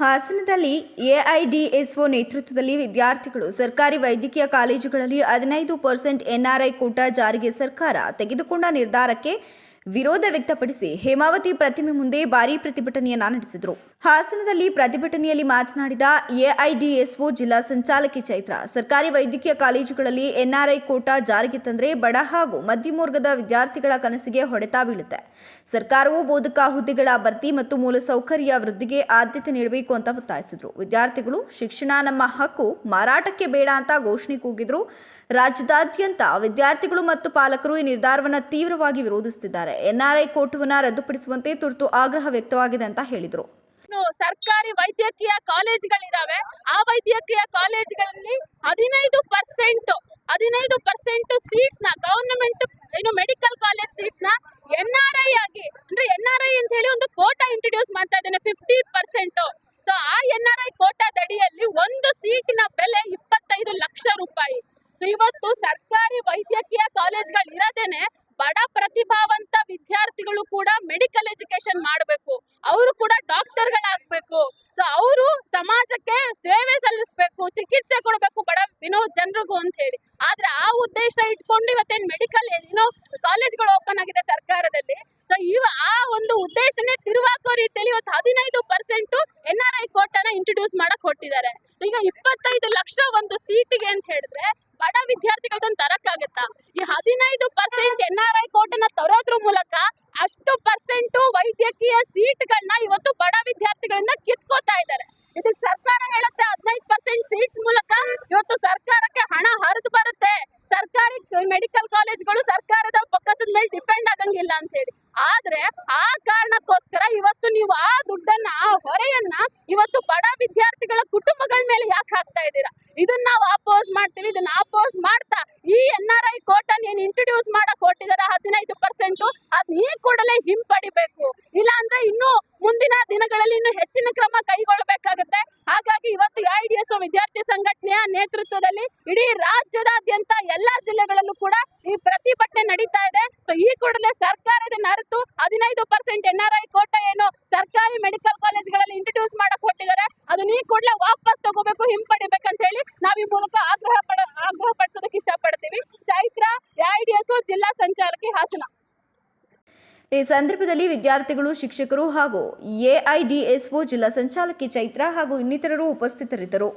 ಹಾಸನದಲ್ಲಿ ಎಐಡಿಎಸ್ಒ ನೇತೃತ್ವದಲ್ಲಿ ವಿದ್ಯಾರ್ಥಿಗಳು ಸರ್ಕಾರಿ ವೈದ್ಯಕೀಯ ಕಾಲೇಜುಗಳಲ್ಲಿ ಹದಿನೈದು ಪರ್ಸೆಂಟ್ ಎನ್ಆರ್ಐ ಕೋಟಾ ಜಾರಿಗೆ ಸರ್ಕಾರ ತೆಗೆದುಕೊಂಡ ನಿರ್ಧಾರಕ್ಕೆ ವಿರೋಧ ವ್ಯಕ್ತಪಡಿಸಿ ಹೇಮಾವತಿ ಪ್ರತಿಮೆ ಮುಂದೆ ಭಾರೀ ಪ್ರತಿಭಟನೆಯನ್ನ ನಡೆಸಿದರು. ಹಾಸನದಲ್ಲಿ ಪ್ರತಿಭಟನೆಯಲ್ಲಿ ಮಾತನಾಡಿದ ಎಐಡಿಎಸ್ಒ ಜಿಲ್ಲಾ ಸಂಚಾಲಕಿ ಚೈತ್ರ, ಸರ್ಕಾರಿ ವೈದ್ಯಕೀಯ ಕಾಲೇಜುಗಳಲ್ಲಿ ಎನ್ಆರ್ಐ ಕೋಟಾ ಜಾರಿಗೆ ತಂದರೆ ಬಡ ಹಾಗೂ ಮಧ್ಯಮವರ್ಗದ ವಿದ್ಯಾರ್ಥಿಗಳ ಕನಸಿಗೆ ಹೊಡೆತ ಬೀಳುತ್ತೆ. ಸರ್ಕಾರವು ಬೋಧಕ ಹುದ್ದೆಗಳ ಭರ್ತಿ ಮತ್ತು ಮೂಲಸೌಕರ್ಯ ವೃದ್ಧಿಗೆ ಆದ್ಯತೆ ನೀಡಬೇಕು ಅಂತ ಒತ್ತಾಯಿಸಿದರು. ವಿದ್ಯಾರ್ಥಿಗಳು, ಶಿಕ್ಷಣ ನಮ್ಮ ಹಕ್ಕು, ಮಾರಾಟಕ್ಕೆ ಬೇಡ ಅಂತ ಘೋಷಣೆ ಕೂಗಿದ್ರು. ರಾಜ್ಯದಾದ್ಯಂತ ವಿದ್ಯಾರ್ಥಿಗಳು ಮತ್ತು ಪಾಲಕರು ಈ ನಿರ್ಧಾರವನ್ನು ತೀವ್ರವಾಗಿ ವಿರೋಧಿಸುತ್ತಿದ್ದಾರೆ ಎನ್ಆರ್ಐ ಕೋಟವನ್ನು ರದ್ದುಪಡಿಸುವಂತೆ ತುರ್ತು ಆಗ್ರಹ ವ್ಯಕ್ತವಾಗಿದೆ ಅಂತ ಹೇಳಿದರು. ಸರ್ಕಾರಿ ವೈದ್ಯಕೀಯ ಕಾಲೇಜುಗಳಿದಾವೆ. ಆ ವೈದ್ಯಕೀಯ ಕಾಲೇಜುಗಳಲ್ಲಿ ಹದಿನೈದು ಪರ್ಸೆಂಟ್ ಹದಿನೈದು ಪರ್ಸೆಂಟ್ ಸೀಟ್ಸ್ನ ಗವರ್ನಮೆಂಟ್ ಏನು ಮೆಡಿಕಲ್ ಕಾಲೇಜ್ ಸೀಟ್ಸ್ನ ಎನ್ ಆರ್ ಐ ಆಗಿ, ಅಂದ್ರೆ ಎನ್ ಆರ್ ಐ ಅಂತ ಹೇಳಿ ಒಂದು ಕೋಟಾ ಇಂಟ್ರೊಡ್ಯೂಸ್ ಮಾಡ್ತಾ ಇದ್ದೇನೆ ಫಿಫ್ಟಿ ಪರ್ಸೆಂಟ್ ಸೊ ಆ ಎನ್ ಆರ್ ಐ ಕೋಟಾದಡಿಯಲ್ಲಿ ಒಂದು ಸೀಟಿನ ಬೆಲೆ ಇಪ್ಪತ್ತೈದು ಲಕ್ಷ ರೂಪಾಯಿ. ಸೊ ಇವತ್ತು ಸರ್ಕಾರಿ ವೈದ್ಯಕೀಯ ಕಾಲೇಜ್ಗಳು ಇರದೇನೆ ಬಡ ಕೂಡ ಮೆಡಿಕಲ್ ಎಜುಕೇಶನ್ ಮಾಡಬೇಕು. ಅವರು ಕೂಡ ಡಾಕ್ಟರ್ಗಳಾಗಬೇಕು. ಸೊ ಅವರು ಸಮಾಜಕ್ಕೆ ಸೇವೆ ಸಲ್ಲಿಸಬೇಕು, ಚಿಕಿತ್ಸೆ ಕೊಡಬೇಕು ಬಡ ಏನೋ ಜನರಿಗೂ ಅಂತ ಹೇಳಿ. ಆದ್ರೆ ಆ ಉದ್ದೇಶ ಇಟ್ಕೊಂಡು ಇವತ್ತೇನು ಮೆಡಿಕಲ್ ಏನೋ ಕಾಲೇಜ್ಗಳು ಓಪನ್ ಆಗಿದೆ ಸರ್ಕಾರದಲ್ಲಿ. ಸೊ ಇವ ಆ ಒಂದು ಉದ್ದೇಶನೇ ತಿರುವಾಕೋ ರೀತಿಯಲ್ಲಿ ಇವತ್ತು ಹದಿನೈದು ಪರ್ಸೆಂಟ್ ಎನ್ ಆರ್ ಐ ಕೋಟನ ಇಂಟ್ರೊಡ್ಯೂಸ್ ಮಾಡಕ್ ಹೊಟ್ಟಿದ್ದಾರೆ ಈಗ ಇಪ್ಪತ್ತೈದು ಲಕ್ಷ ಒಂದು ಸೀಟಿಗೆ ಅಂತ ಹೇಳಿದ್ರೆ ಬಡ ವಿದ್ಯಾರ್ಥಿಗಳದೊಂದು ತರಕ್ಕಾಗತ್ತಾ? ಈ ಹದಿನೈದು ಪರ್ಸೆಂಟ್ ಎನ್ ಆರ್ ಐ ಕೋಟನ ತರೋದ್ರ ಮೂಲಕ ಅಷ್ಟು ಪರ್ಸೆಂಟ್ ವೈದ್ಯಕೀಯ ಸೀಟ್ಗಳನ್ನ ಇವತ್ತು ಬಡ ವಿದ್ಯಾರ್ಥಿಗಳಿಂದ ಕಿತ್ಕೋತಾ ಇದ್ದಾರೆ. ಇದಕ್ಕೆ ಸರ್ಕಾರ ಹೇಳುತ್ತೆ ಹದಿನೈದು ಪರ್ಸೆಂಟ್ ಸೀಟ್ಸ್ ಮೂಲಕ ಇವತ್ತು ಸರ್ಕಾರಕ್ಕೆ ಹಣ ಹರಿದು ಬರುತ್ತೆ. ಸರ್ಕಾರಿ ಮೆಡಿಕಲ್ ಕಾಲೇಜ್ಗಳು ಸರ್ಕಾರದ ಪಕ್ಕದ ಮೇಲೆ ಡಿಪೆಂಡ್ ಆಗಂಗಿಲ್ಲ ಅಂತ ಹೇಳಿ ಆದ್ರೆ ಆ ಕಾರಣಕ್ಕೋಸ್ಕರ ಇವತ್ತು ನೀವು ಆ ದುಡ್ಡನ್ನ, ಆ ಹೊರೆಯನ್ನ ಇವತ್ತು ಬಡ ವಿದ್ಯಾರ್ಥಿಗಳ ಕುಟುಂಬಗಳ ಮೇಲೆ ಯಾಕೆ ಹಾಕ್ತಾ ಇದ್ದೀರಾ? ಇದನ್ನ ನಾವು ಅಪೋಸ್ ಮಾಡ್ತೀವಿ, ಇದನ್ನ ಅಪೋಸ್ ಮಾಡ್ತಾ ಈ ಎನ್ ಆರ್ ಐ ಕೋಟನ್ ಏನ್ ಇಂಟ್ರೊಡ್ಯೂಸ್ ಮಾಡಕ್ ಕೊಟ್ಟಿದಾರ ಹದಿನೈದು ಕೂಡಲೇ ಹಿಂಪಡಿಬೇಕು. ಇಲ್ಲ ಅಂದ್ರೆ ಇನ್ನು ಮುಂದಿನ ದಿನಗಳಲ್ಲಿ ಇನ್ನು ಹೆಚ್ಚಿನ ಕ್ರಮ ಕೈಗೊಳ್ಳಬೇಕಾಗುತ್ತೆ. ಹಾಗಾಗಿ ಇವತ್ತು ಐ ಡಿ ಎಸ್ ವಿದ್ಯಾರ್ಥಿ ಸಂಘಟನೆಯ ನೇತೃತ್ವದಲ್ಲಿ ಇಡೀ ರಾಜ್ಯದಾದ್ಯಂತ ಎಲ್ಲಾ ಜಿಲ್ಲೆಗಳಲ್ಲೂ ಕೂಡ ಈ ಪ್ರತಿಭಟನೆ ನಡೀತಾ ಇದೆ. ಸೊ ಈ ಕೂಡಲೇ ಸರ್ಕಾರದ ಅರಿತು ಹದಿನೈದು percent N R I quota ಏನು ಸರ್ಕಾರಿ ಮೆಡಿಕಲ್ ಕಾಲೇಜ್ಗಳಲ್ಲಿ ಇಂಟ್ರೊಡ್ಯೂಸ್ ಮಾಡಕ್ ಕೊಟ್ಟಿದ್ದಾರೆ ಅದು ನೀ ಕೂಡಲೇ ವಾಪಸ್ ತಗೋಬೇಕು, ಹಿಂಪಡಿಬೇಕಂತ ಹೇಳಿ ನಾವು ಈ ಮೂಲಕ ಆಗ್ರಹ ಪಡ ಆಗ್ರಹ ಪಡಿಸೋದಕ್ಕೆ ಇಷ್ಟಪಡ್ತೀವಿ ಚೈತ್ರ ಎಸ್ ಜಿಲ್ಲಾ ಸಂಚಾಲಕಿ ಹಾಸನ. ಈ ಸಂದರ್ಭದಲ್ಲಿ ವಿದ್ಯಾರ್ಥಿಗಳು ಶಿಕ್ಷಕರು ಹಾಗೂ ಎಐಡಿಎಸ್ಒ ಜಿಲ್ಲಾ ಸಂಚಾಲಕಿ ಚೈತ್ರ ಹಾಗೂ ಇನ್ನಿತರರು ಉಪಸ್ಥಿತರಿದ್ದರು.